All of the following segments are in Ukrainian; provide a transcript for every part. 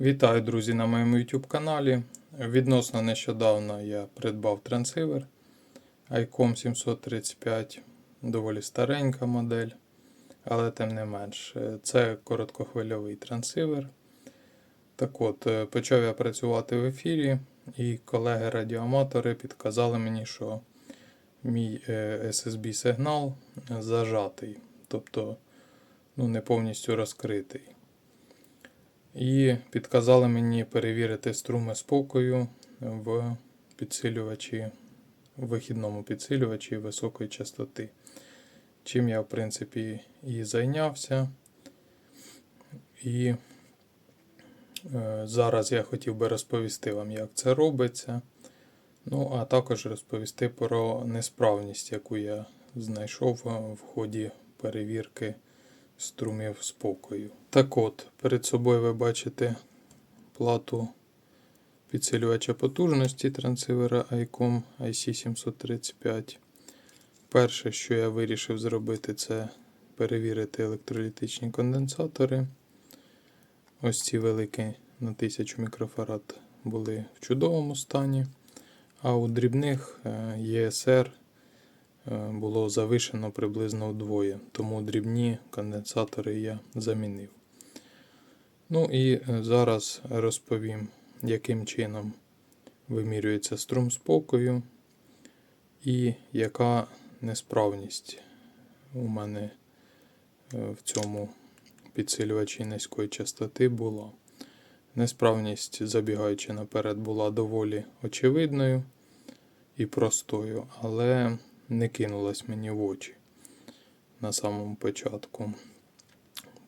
Вітаю, друзі, на моєму YouTube каналі. Відносно нещодавно я придбав трансивер ICOM 735, доволі старенька модель, але тим не менш, е, це короткохвильовий трансивер. Так от, е, почав я працювати в ефірі, і колеги-радіоаматори підказали мені, що мій е, SSB сигнал зажатий, тобто ну, не повністю розкритий. І підказали мені перевірити струми спокою в підсилювачі, в вихідному підсилювачі високої частоти. Чим я, в принципі, і зайнявся. І е, зараз я хотів би розповісти вам, як це робиться. Ну, а також розповісти про несправність, яку я знайшов е, в ході перевірки струмів спокою. Так от, перед собою ви бачите плату підсилювача потужності трансивера ICOM IC735. Перше, що я вирішив зробити, це перевірити електролітичні конденсатори. Ось ці великі на 1000 мікрофарад були в чудовому стані. А у дрібних е, ЄСР було завишено приблизно вдвоє, тому дрібні конденсатори я замінив. Ну і е, зараз розповім, яким чином вимірюється струм спокою і яка несправність у мене е, в цьому підсилювачі низької частоти була. Несправність, забігаючи наперед, була доволі очевидною і простою, але не кинулась мені в очі на самому початку.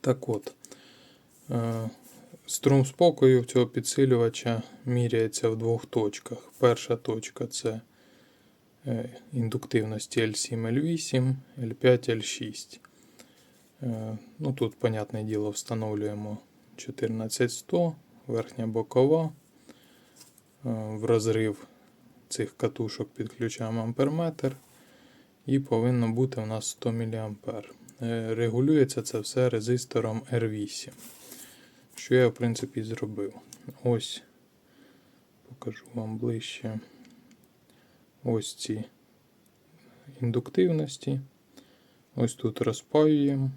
Так от, е, струм спокою цього підсилювача міряється в двох точках. Перша точка це е, індуктивності L7, L8, L5, L6. Е, Ну, Тут, понятне діло, встановлюємо 14100, верхня бокова. Е, В розрив цих катушок підключаємо амперметр. І повинно бути у нас 100 мА. Е, Регулюється це все резистором R8. Що я, в принципі, зробив. Ось, покажу вам ближче. Ось ці індуктивності. Ось тут розпаюємо.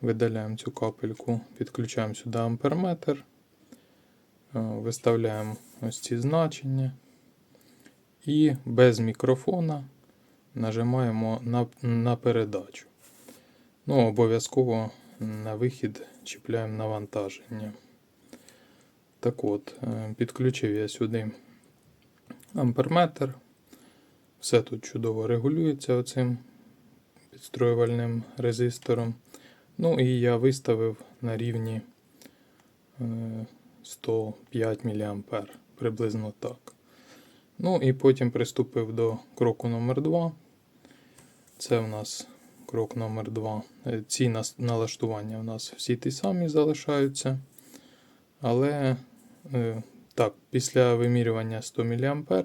Видаляємо цю капельку, підключаємо сюди амперметр. Е, Виставляємо ось ці значення. І без мікрофона нажимаємо на, на передачу. Ну, обов'язково на вихід чіпляємо навантаження. Так от, е, підключив я сюди амперметр. Все тут чудово регулюється оцим підстроювальним резистором. Ну і я виставив на рівні е, 105 мА, приблизно так. Ну і потім приступив до кроку номер 2 Це в нас крок номер 2 Ці налаштування у нас всі ті самі залишаються. Але е, так, після вимірювання 100 мА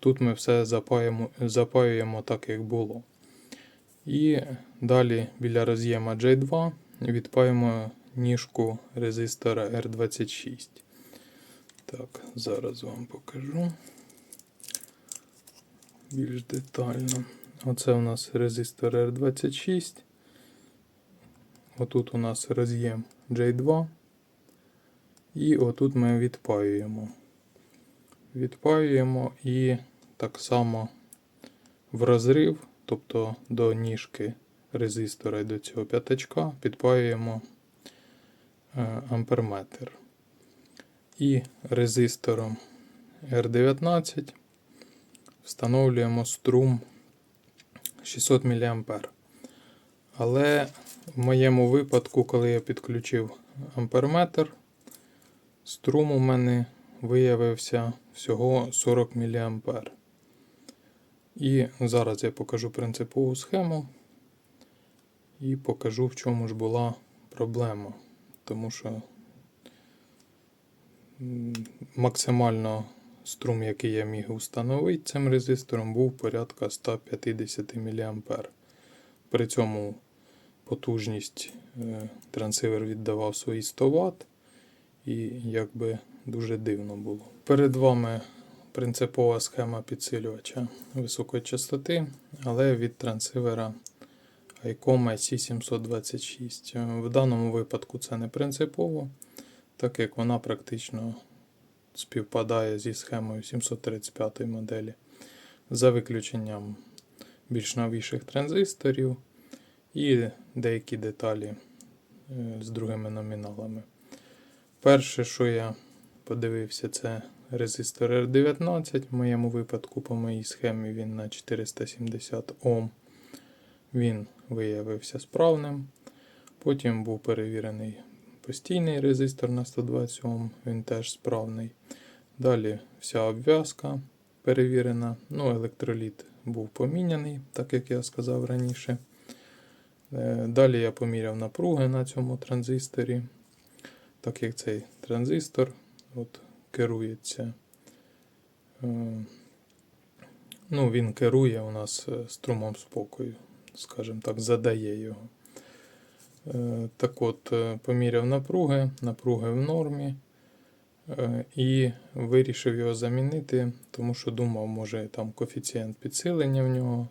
тут ми все запаюємо, запаюємо так, як було. І далі біля роз'єма J2 відпаємо ніжку резистора R26. Так, зараз вам покажу більш детально. Оце у нас резистор R26. Отут у нас роз'єм J2. І отут ми відпаюємо. Відпаюємо і так само в розрив, тобто до ніжки резистора і до цього п'ятачка, підпаюємо е, амперметр. І резистором R19 встановлюємо струм 600 мА. Але в моєму випадку, коли я підключив амперметр, струм у мене виявився всього 40 мА. І зараз я покажу принципову схему і покажу, в чому ж була проблема. Тому що максимально струм, який я міг установити цим резистором, був порядка 150 мА. При цьому потужність е, трансивер віддавав свої 100 Вт. І якби дуже дивно було. Перед вами принципова схема підсилювача високої частоти, але від трансивера ICOM IC726. В даному випадку це не принципово, так як вона практично співпадає зі схемою 735 моделі, за виключенням більш новіших транзисторів і деякі деталі е, з другими номіналами. Перше, що я подивився, це резистор R19. В моєму випадку, по моїй схемі, він на 470 Ом. Він виявився справним. Потім був перевірений постійний резистор на 120 Ом, він теж справний. Далі вся обв'язка перевірена. Ну, електроліт був поміняний, так як я сказав раніше. Е, Далі я поміряв напруги на цьому транзисторі, так як цей транзистор от, керується. е, Ну, він керує у нас е, струмом спокою, скажімо так, задає його. Так от, поміряв напруги, напруги в нормі. Е, І вирішив його замінити, тому що думав, може там коефіцієнт підсилення в нього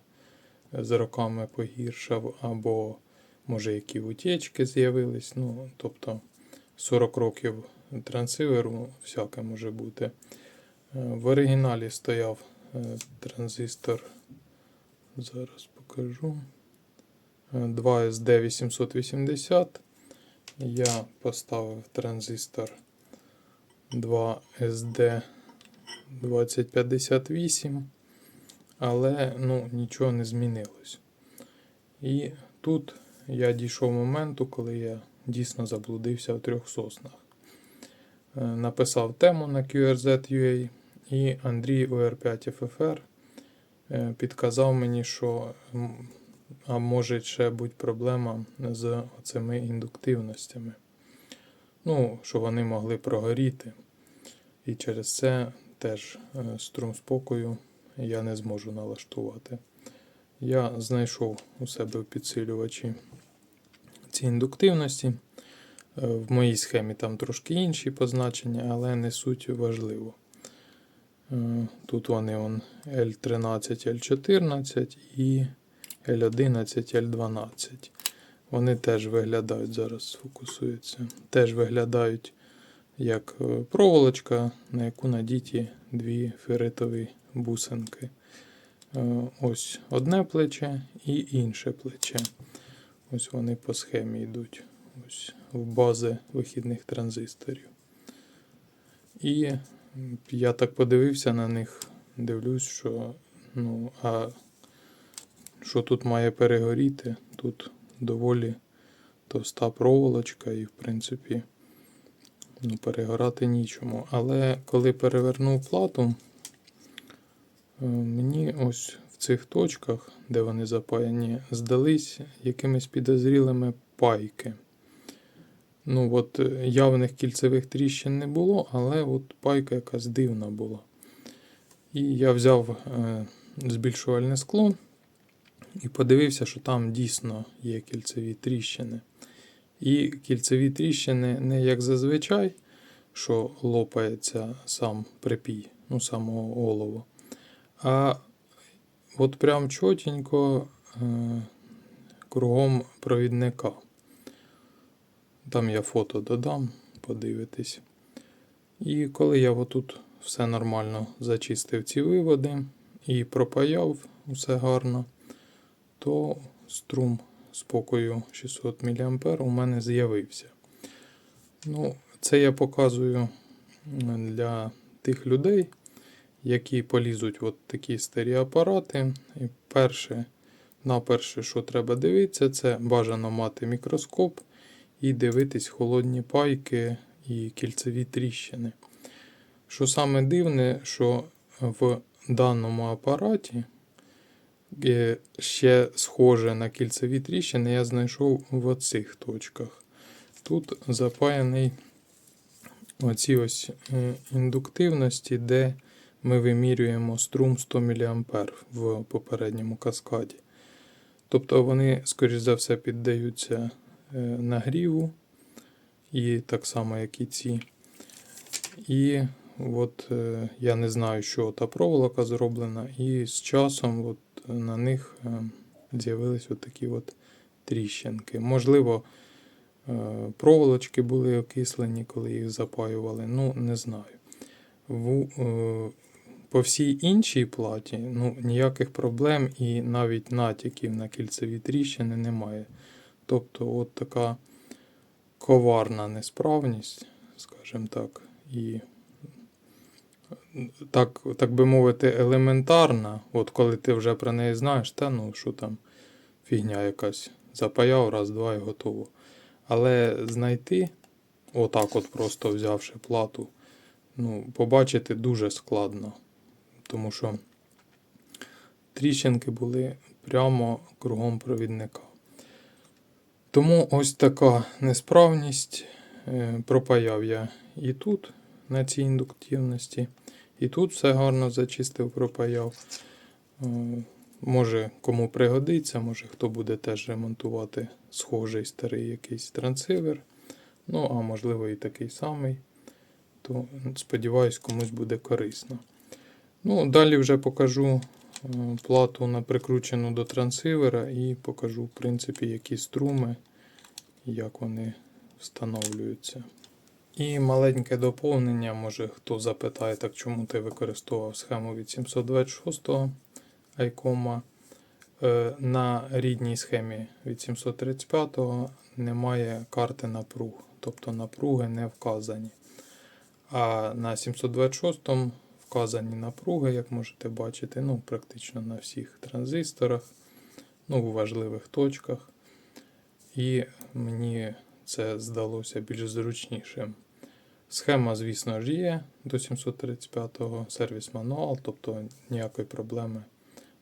е, з роками погіршав, або може які утечки з'явились. Ну, тобто 40 років трансиверу всяке може бути. Е, В оригіналі стояв транзистор. Зараз покажу. Е, 2SD880. Я поставив транзистор 2SD2058, але ну, нічого не змінилось. І тут я дійшов моменту, коли я дійсно заблудився в трьох соснах. Е, Написав тему на QRZ.ua і Андрій UR5FFR е, підказав мені, що а може ще бути проблема з цими індуктивностями. Ну, що вони могли прогоріти. І через це теж е, струм спокою я не зможу налаштувати. Я знайшов у себе в підсилювачі ці індуктивності. Е, В моїй схемі там трошки інші позначення, але не суть важливо. Е, Тут вони он L13, L14 і L11, L12. Вони теж виглядають, зараз сфокусуються, теж виглядають як е, проволочка, на яку надіті дві ферритові бусинки. Е, Ось одне плече і інше плече. Ось вони по схемі йдуть. Ось в бази вихідних транзисторів. І я так подивився на них, дивлюсь, що ну, а що тут має перегоріти? Тут доволі товста проволочка, і, в принципі, ну, перегорати нічому. Але коли перевернув плату, е, мені ось в цих точках, де вони запаяні, здались якимись підозрілими пайки. Ну, от е, явних кільцевих тріщин не було, але от пайка якась дивна була. І я взяв е, збільшувальне скло і подивився, що там дійсно є кільцеві тріщини. І кільцеві тріщини не як зазвичай, що лопається сам припій, ну самого олова. А от прям чотенько е, кругом провідника. Там я фото додам, подивитись. І коли я отут все нормально зачистив ці виводи і пропаяв усе гарно, то струм спокою 600 мА у мене з'явився. Ну, це я показую для тих людей, які полізуть от такі старі апарати. І перше, на перше, що треба дивитися, це бажано мати мікроскоп і дивитись холодні пайки і кільцеві тріщини. Що саме дивне, що в даному апараті ще схоже на кільцеві тріщини я знайшов в оцих точках. Тут запаяний оці ось е, індуктивності, де ми вимірюємо струм 100 мА в попередньому каскаді. Тобто вони, скоріш за все, піддаються е, нагріву, і так само, як і ці. І от е, я не знаю, що та проволока зроблена, і з часом от на них е, з'явились такі от тріщинки. Можливо, е, проволочки були окислені, коли їх запаювали. Ну, не знаю. Е, по всій іншій платі ну, ніяких проблем і навіть натяків на кільцеві тріщини немає. Тобто, от така коварна несправність, скажімо так, і так, так би мовити, елементарна. От коли ти вже про неї знаєш, та ну що там фігня якась запаяв, раз, два і готово. Але знайти, отак, от просто взявши плату, ну, побачити дуже складно. Тому що тріщинки були прямо кругом провідника. Тому ось така несправність. Е, Пропаяв я і тут, на цій індуктивності, і тут все гарно зачистив, пропаяв. Е, Може кому пригодиться, може хто буде теж ремонтувати схожий старий якийсь трансивер. Ну, а можливо і такий самий. То сподіваюсь, комусь буде корисно. Ну, далі вже покажу е, плату на прикручену до трансивера і покажу, в принципі, які струми, як вони встановлюються. І маленьке доповнення, може хто запитає, так чому ти використовував схему від 726 айкома. Е, На рідній схемі від 735 немає карти напруг, тобто напруги не вказані. А на 726 вказані напруги, як можете бачити, ну, практично на всіх транзисторах, ну, у важливих точках. І мені це здалося більш зручнішим. Схема, звісно ж, є до 735-го сервіс мануал, тобто ніякої проблеми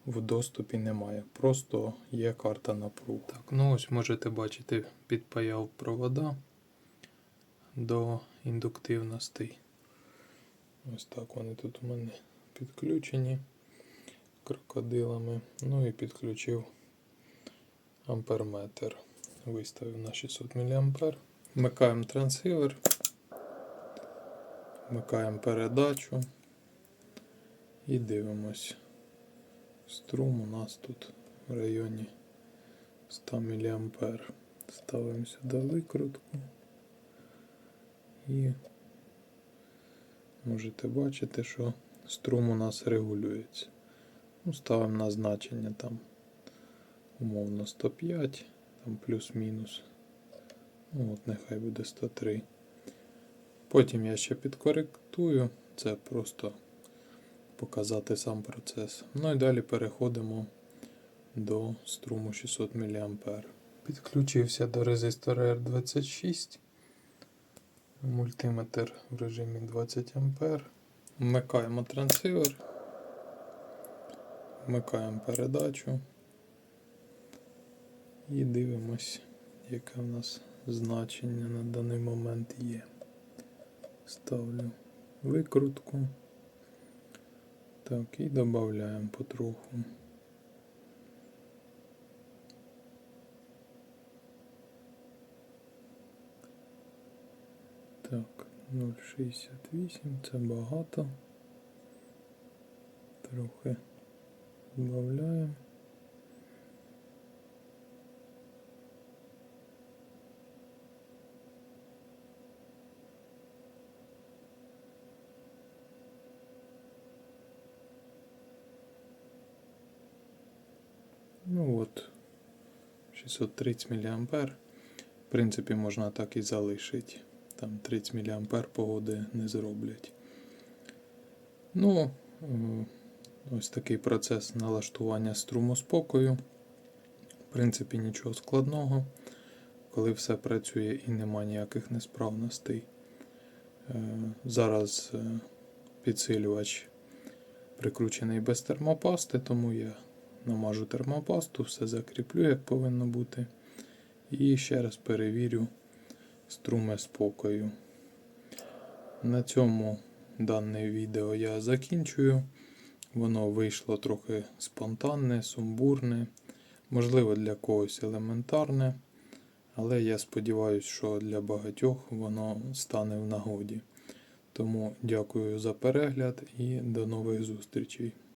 в доступі немає. Просто є карта напруг. Так, ну ось можете бачити, підпаяв провода до індуктивностей. Ось так вони тут у мене підключені крокодилами. Ну і підключив амперметр. Виставив на 600 мА. Вмикаємо трансивер. Вмикаємо передачу. І дивимось. Струм у нас тут в районі 100 мА. Ставимо сюди викрутку. І можете бачити, що струм у нас регулюється. Ну, ставимо на значення там умовно 105, там плюс-мінус. Ну, от нехай буде 103. Потім я ще підкоректую. Це просто показати сам процес. Ну і далі переходимо до струму 600 мА. Підключився до резистора R26. Мультиметр в режимі 20 А. Вмикаємо трансивер. Вмикаємо передачу. І дивимось, яке в нас значення на даний момент є. Ставлю викрутку. Так, і додаємо потроху. Так, 0,68 це багато. Трохи додаємо. Ну от, 630 мА. В принципі, можна так і залишити. Там 30 мА погоди не зроблять. Ну, е, ось такий процес налаштування струму спокою. В принципі, нічого складного, коли все працює і нема ніяких несправностей. Е, Зараз е, підсилювач прикручений без термопасти, тому я намажу термопасту, все закріплю, як повинно бути. І ще раз перевірю струми спокою. На цьому дане відео я закінчую. Воно вийшло трохи спонтанне, сумбурне, можливо, для когось елементарне. Але я сподіваюся, що для багатьох воно стане в нагоді. Тому дякую за перегляд і до нових зустрічей.